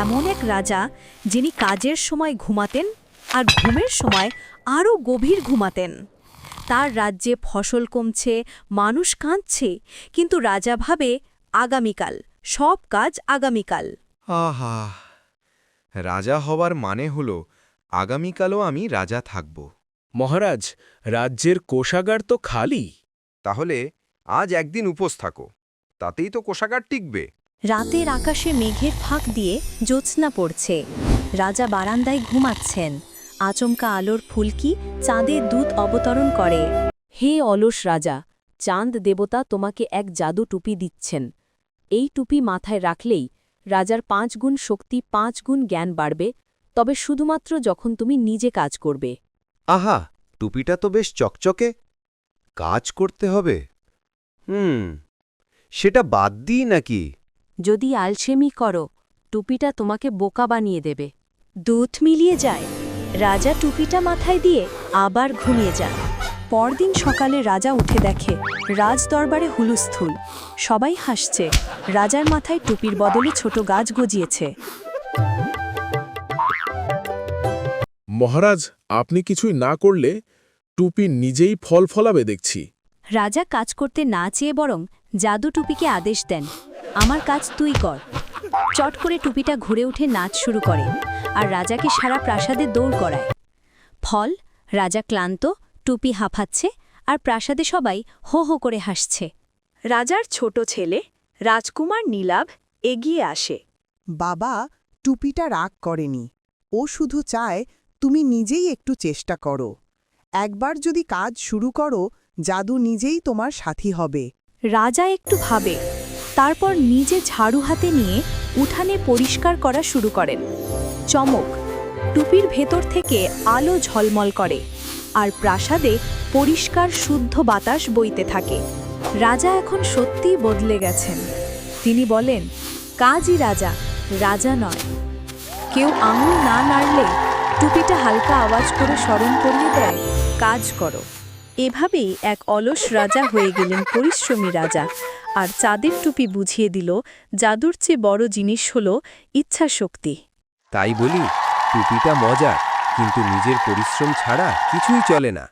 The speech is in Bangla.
এমন এক রাজা যিনি কাজের সময় ঘুমাতেন আর ঘুমের সময় আরও গভীর ঘুমাতেন। তার রাজ্যে ফসল কমছে মানুষ কাঁদছে কিন্তু রাজা ভাবে আগামীকাল সব কাজ আগামীকাল। আহা রাজা হওয়ার মানে হল আগামীকালও আমি রাজা থাকব। মহারাজ রাজ্যের কোষাগার তো খালি। তাহলে আজ একদিন উপোস থাকো তাতেই তো কোষাগার টিকবে। রাতের আকাশে মেঘের ফাঁক দিয়ে জ্যোৎস্না পড়ছে। রাজা বারান্দায় ঘুমাচ্ছেন। আচমকা আলোর ফুলকি চাঁদে দূত অবতরণ করে। হে অলস রাজা, চাঁদ দেবতা তোমাকে এক জাদু টুপি দিচ্ছেন। এই টুপি মাথায় রাখলেই রাজার পাঁচ গুণ শক্তি, পাঁচ গুণ জ্ঞান বাড়বে, তবে শুধুমাত্র যখন তুমি নিজে কাজ করবে। আহা, টুপিটা তো বেশ চকচকে। কাজ করতে হবে। হুম, সেটা বাদ দিই নাকি? যদি আলসেমি করো টুপিটা তোমাকে বোকা বানিয়ে দেবে। দুধ মিলিয়ে যায়। রাজা টুপিটা মাথায় দিয়ে আবার ঘুমিয়ে যান। পরদিন সকালে রাজা উঠে দেখে রাজ দরবারে হুলুস্থুল। সবাই হাসছে। রাজার মাথায় টুপির বদলে ছোট গাছ গজিয়েছে। মহারাজ আপনি কিছুই না করলে টুপি নিজেই ফল ফলাবে দেখছি। রাজা কাজ করতে না চেয়ে বরং জাদু টুপিকে আদেশ দেন। আমার কাজ তুই কর। চট করে টুপিটা ঘুরে উঠে নাচ শুরু করে আর রাজাকে সারা প্রাসাদে দৌড় করায়। ফল রাজা ক্লান্ত টুপি হাঁফাচ্ছে আর প্রাসাদে সবাই হো হো করে হাসছে। রাজার ছোট ছেলে রাজকুমার নীলাভ এগিয়ে আসে। বাবা টুপিটা রাগ করেনি। ও শুধু চায় তুমি নিজেই একটু চেষ্টা করো। একবার যদি কাজ শুরু করো জাদু নিজেই তোমার সাথী হবে। রাজা একটু ভাবে তারপর নিজে ঝাড়ু হাতে নিয়ে উঠানে পরিষ্কার করা শুরু করেন। চমক, টুপির ভেতর থেকে আলো ঝলমল করে আর প্রাসাদে পরিষ্কার শুদ্ধ বাতাস বইতে থাকে। রাজা এখন সত্যিই বদলে গেছেন। তিনি বলেন, কাজই রাজা রাজা নয়। কেউ আঙুল না নাড়লে টুপিটা হালকা আওয়াজ করে স্মরণ করিয়ে দেয়, কাজ করো। এভাবেই এক অলস রাজা হয়ে গেলেন পরিশ্রমী রাজা। আর চাঁদের টুপি বুঝিয়ে দিল, জাদুর চেয়ে বড় জিনিস হল ইচ্ছাশক্তি। তাই বলি, টুপিটা মজা কিন্তু নিজের পরিশ্রম ছাড়া কিছুই চলে না।